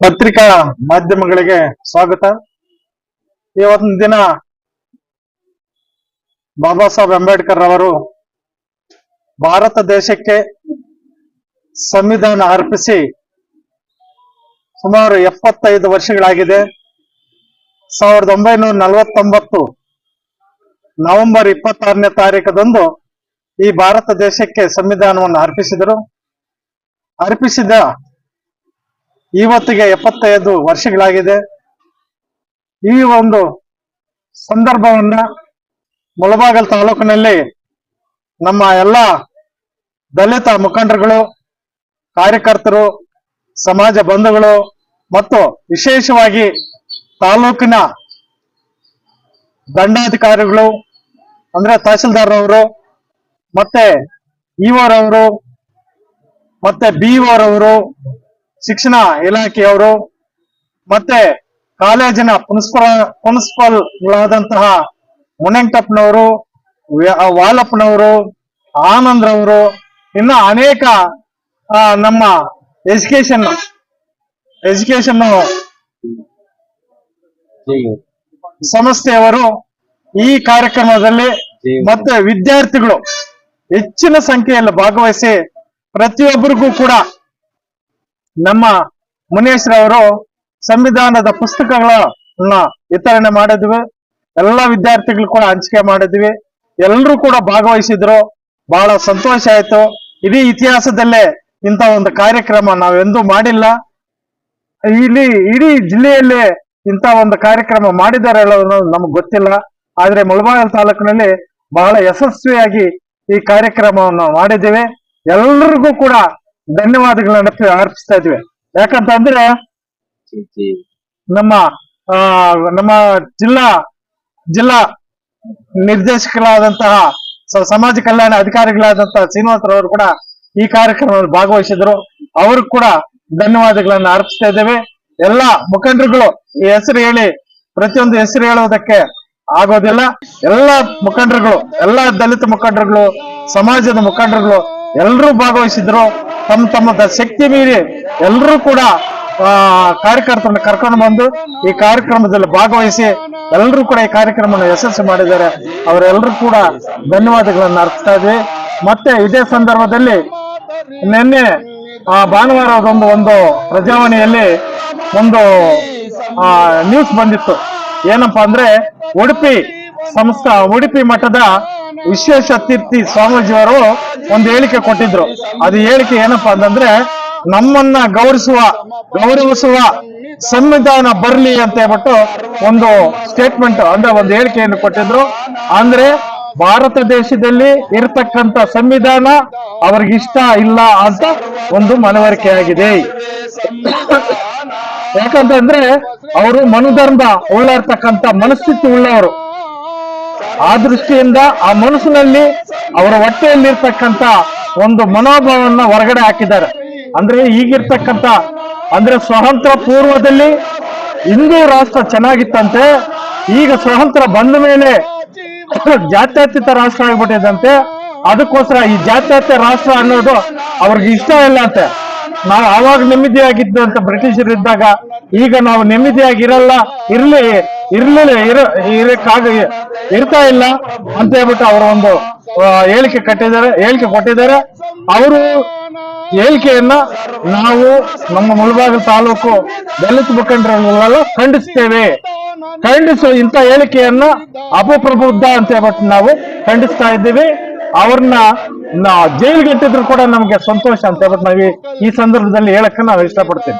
ಪತ್ರಿಕಾ ಮಾಧ್ಯಮಗಳಿಗೆ ಸ್ವಾಗತ. ಇವತ್ತಿನ ದಿನ ಬಾಬಾ ಸಾಹೇಬ್ ಅಂಬೇಡ್ಕರ್ ಅವರು ಭಾರತ ದೇಶಕ್ಕೆ ಸಂವಿಧಾನ ಅರ್ಪಿಸಿ ಸುಮಾರು ಎಪ್ಪತ್ತೈದು ವರ್ಷಗಳಾಗಿದೆ. ಸಾವಿರದ ಒಂಬೈನೂರ ನಲವತ್ತೊಂಬತ್ತು ನವೆಂಬರ್ ಇಪ್ಪತ್ತಾರನೇ ತಾರೀಕದಂದು ಈ ಭಾರತ ದೇಶಕ್ಕೆ ಸಂವಿಧಾನವನ್ನು ಅರ್ಪಿಸಿದರು. ಅರ್ಪಿಸಿದ ಇವತ್ತಿಗೆ ಎಪ್ಪತ್ತೈದು ವರ್ಷಗಳಾಗಿದೆ. ಈ ಒಂದು ಸಂದರ್ಭವನ್ನ ಮುಳಬಾಗಲ್ ತಾಲೂಕಿನಲ್ಲಿ ನಮ್ಮ ಎಲ್ಲ ದಲಿತ ಮುಖಂಡರುಗಳು, ಕಾರ್ಯಕರ್ತರು, ಸಮಾಜ ಬಂಧುಗಳು ಮತ್ತು ವಿಶೇಷವಾಗಿ ತಾಲೂಕಿನ ದಂಡಾಧಿಕಾರಿಗಳು, ಅಂದ್ರೆ ತಹಸೀಲ್ದಾರ್ ಅವರು ಮತ್ತೆ ಇಒರವರು ಮತ್ತೆ ಬಿಒರವರು ಶಿಕ್ಷಣ ಇಲಾಖೆಯವರು ಮತ್ತೆ ಕಾಲೇಜಿನ ಪ್ರಿನ್ಸಿಪಲ್ ಪ್ರಿನ್ಸಿಪಲ್ಗಳಾದಂತಹ ಮುನೆಂಟಪ್ಪನವರು ವ್ಯ- ವಾಲಪ್ಪನವರು ಆನಂದ್ರವರು ಇನ್ನ ಅನೇಕ ನಮ್ಮ ಎಜುಕೇಶನ್ ಎಜುಕೇಶನ್ ಸಂಸ್ಥೆಯವರು ಈ ಕಾರ್ಯಕ್ರಮದಲ್ಲಿ ಮತ್ತೆ ವಿದ್ಯಾರ್ಥಿಗಳು ಹೆಚ್ಚಿನ ಸಂಖ್ಯೆಯಲ್ಲಿ ಭಾಗವಹಿಸಿ ಪ್ರತಿಯೊಬ್ಬರಿಗೂ ಕೂಡ ನಮ್ಮ ಮುನೇಶ್ರವರು ಸಂವಿಧಾನದ ಪುಸ್ತಕಗಳನ್ನ ವಿತರಣೆ ಮಾಡಿದ್ವಿ. ಎಲ್ಲ ವಿದ್ಯಾರ್ಥಿಗಳು ಕೂಡ ಹಂಚಿಕೆ ಮಾಡಿದ್ವಿ. ಎಲ್ಲರೂ ಕೂಡ ಭಾಗವಹಿಸಿದ್ರು. ಬಹಳ ಸಂತೋಷ ಆಯ್ತು. ಇಡೀ ಇತಿಹಾಸದಲ್ಲೇ ಇಂಥ ಒಂದು ಕಾರ್ಯಕ್ರಮ ನಾವೆಂದೂ ಮಾಡಿಲ್ಲ. ಇಲ್ಲಿ ಇಡೀ ಜಿಲ್ಲೆಯಲ್ಲಿ ಇಂಥ ಒಂದು ಕಾರ್ಯಕ್ರಮ ಮಾಡಿದ್ದಾರೆ ಅನ್ನೋದು ನಮ್ಗೆ ಗೊತ್ತಿಲ್ಲ. ಆದ್ರೆ ಮುಳಬಾಗಲ್ ತಾಲೂಕಿನಲ್ಲಿ ಬಹಳ ಯಶಸ್ವಿಯಾಗಿ ಈ ಕಾರ್ಯಕ್ರಮವನ್ನು ಮಾಡಿದ್ದೇವೆ. ಎಲ್ಲರಿಗೂ ಕೂಡ ಧನ್ಯವಾದಗಳನ್ನ ಅರ್ಪಿಸ್ತಾ ಇದ್ವಿ ಯಾಕಂತಂದ್ರೆ ನಮ್ಮ ಆ, ನಮ್ಮ ಜಿಲ್ಲಾ ಜಿಲ್ಲಾ ನಿರ್ದೇಶಕರಾದಂತಹ ಸಮಾಜ ಕಲ್ಯಾಣ ಅಧಿಕಾರಿಗಳಾದಂತಹ ಶ್ರೀನಿವಾಸರವರು ಕೂಡ ಈ ಕಾರ್ಯಕ್ರಮದಲ್ಲಿ ಭಾಗವಹಿಸಿದ್ರು. ಅವರು ಕೂಡ ಧನ್ಯವಾದಗಳನ್ನ ಅರ್ಪಿಸ್ತಾ ಇದ್ದೇವೆ. ಎಲ್ಲ ಮುಖಂಡರುಗಳು ಈ ಹೆಸರು ಹೇಳಿ ಪ್ರತಿಯೊಂದು ಹೆಸರು ಹೇಳೋದಕ್ಕೆ ಆಗೋದಿಲ್ಲ. ಎಲ್ಲ ಮುಖಂಡರುಗಳು ಎಲ್ಲ ದಲಿತ ಮುಖಂಡರುಗಳು ಸಮಾಜದ ಮುಖಂಡರುಗಳು ಎಲ್ಲರೂ ಭಾಗವಹಿಸಿದ್ರು. ತಮ್ಮ ತಮ್ಮ ಶಕ್ತಿ ಮೀರಿ ಎಲ್ಲರೂ ಕೂಡ ಕಾರ್ಯಕರ್ತರನ್ನು ಕರ್ಕೊಂಡು ಬಂದು ಈ ಕಾರ್ಯಕ್ರಮದಲ್ಲಿ ಭಾಗವಹಿಸಿ ಎಲ್ಲರೂ ಕೂಡ ಈ ಕಾರ್ಯಕ್ರಮವನ್ನು ಯಶಸ್ವಿ ಮಾಡಿದ್ದಾರೆ. ಅವರೆಲ್ಲರೂ ಕೂಡ ಧನ್ಯವಾದಗಳನ್ನು ಅರ್ಪಿಸ್ತಾ ಇದ್ವಿ. ಮತ್ತೆ ಇದೇ ಸಂದರ್ಭದಲ್ಲಿ ನಿನ್ನೆ, ಆ ಭಾನುವಾರ ಒಂದು ಪ್ರಜಾವಾಣಿಯಲ್ಲಿ ಒಂದು ನ್ಯೂಸ್ ಬಂದಿತ್ತು. ಏನಪ್ಪಾ ಅಂದ್ರೆ ಉಡುಪಿ ಸಂಸ್ಥಾ, ಉಡುಪಿ ಮಠದ ವಿಶ್ವೇಶ ತೀರ್ಥಿ ಸ್ವಾಮೀಜಿಯವರು ಒಂದು ಹೇಳಿಕೆ ಕೊಟ್ಟಿದ್ರು. ಅದು ಹೇಳಿಕೆ ಏನಪ್ಪಾ ಅಂತಂದ್ರೆ, ನಮ್ಮನ್ನ ಗೌರವಿಸುವ ಗೌರವಿಸುವ ಸಂವಿಧಾನ ಬರ್ಲಿ ಅಂತ ಹೇಳ್ಬಿಟ್ಟು ಒಂದು ಸ್ಟೇಟ್ಮೆಂಟ್ ಅಂದ್ರೆ ಒಂದು ಹೇಳಿಕೆಯನ್ನು ಕೊಟ್ಟಿದ್ರು. ಅಂದ್ರೆ ಭಾರತ ದೇಶದಲ್ಲಿ ಇರತಕ್ಕಂತ ಸಂವಿಧಾನ ಅವ್ರಿಗಿಷ್ಟ ಇಲ್ಲ ಅಂತ ಒಂದು ಮನವರಿಕೆಯಾಗಿದೆ ಯಾಕಂತಂದ್ರೆ, ಅವರು ಮನುಧರ್ಮ ಉಳ್ಳರ್ತಕ್ಕಂತ ಮನಸ್ಥಿತಿ ಉಳ್ಳವರು. ಆ ದೃಷ್ಟಿಯಿಂದ ಆ ಮನಸ್ಸಿನಲ್ಲಿ ಅವರ ಹೊಟ್ಟೆಯಲ್ಲಿರ್ತಕ್ಕಂತ ಒಂದು ಮನೋಭಾವವನ್ನ ಹೊರಗಡೆ ಹಾಕಿದ್ದಾರೆ. ಅಂದ್ರೆ ಈಗಿರ್ತಕ್ಕಂತ ಅಂದ್ರೆ ಸ್ವತಂತ್ರ ಪೂರ್ವದಲ್ಲಿ ಹಿಂದೂ ರಾಷ್ಟ್ರ ಚೆನ್ನಾಗಿತ್ತಂತೆ, ಈಗ ಸ್ವತಂತ್ರ ಬಂದ ಮೇಲೆ ಜಾತ್ಯತೀತ ರಾಷ್ಟ್ರ ಆಗ್ಬಿಟ್ಟಿದಂತೆ ಅದಕ್ಕೋಸ್ಕರ ಈ ಜಾತ್ಯತೀತ ರಾಷ್ಟ್ರ ಅನ್ನೋದು ಅವ್ರಿಗೆ ಇಷ್ಟ ಇಲ್ಲ ಅಂತೆ. ನಾವು ಆವಾಗ ನೆಮ್ಮದಿಯಾಗಿದ್ದು ಅಂತ ಬ್ರಿಟಿಷರು ಇದ್ದಾಗ ಈಗ ನಾವು ನೆಮ್ಮದಿಯಾಗಿರಲ್ಲ, ಇರ್ಲಿ, ಇರ್ಲಿಲ್ಲ, ಇರ, ಇರಕ್ಕಾಗ ಇರ್ತಾ ಇಲ್ಲ ಅಂತ ಹೇಳ್ಬಿಟ್ಟು ಅವರ ಒಂದು ಹೇಳಿಕೆ ಕಟ್ಟಿದ್ದಾರೆ, ಹೇಳಿಕೆ ಕೊಟ್ಟಿದ್ದಾರೆ. ಅವರು ಹೇಳಿಕೆಯನ್ನ ನಾವು ನಮ್ಮ ಮುಳಬಾಗಿಲು ತಾಲೂಕು ದಲಿತ ಮುಖಂಡರೆಲ್ಲ ಖಂಡಿಸ್ತೇವೆ. ಖಂಡಿಸುವ ಇಂಥ ಹೇಳಿಕೆಯನ್ನ ಅಪಪ್ರಬುದ್ಧ ಅಂತ ಹೇಳ್ಬಿಟ್ಟು ನಾವು ಖಂಡಿಸ್ತಾ ಇದ್ದೀವಿ. ಅವ್ರನ್ನ ಜೈಲಿಗೆ ಇಟ್ಟಿದ್ರು ಕೂಡ ನಮಗೆ ಸಂತೋಷ ಅಂತ ಹೇಳ್ಬಿಟ್ಟು ನಾವು ಈ ಸಂದರ್ಭದಲ್ಲಿ ಹೇಳಕ್ಕೆ ನಾವು ಇಷ್ಟಪಡ್ತೇವೆ.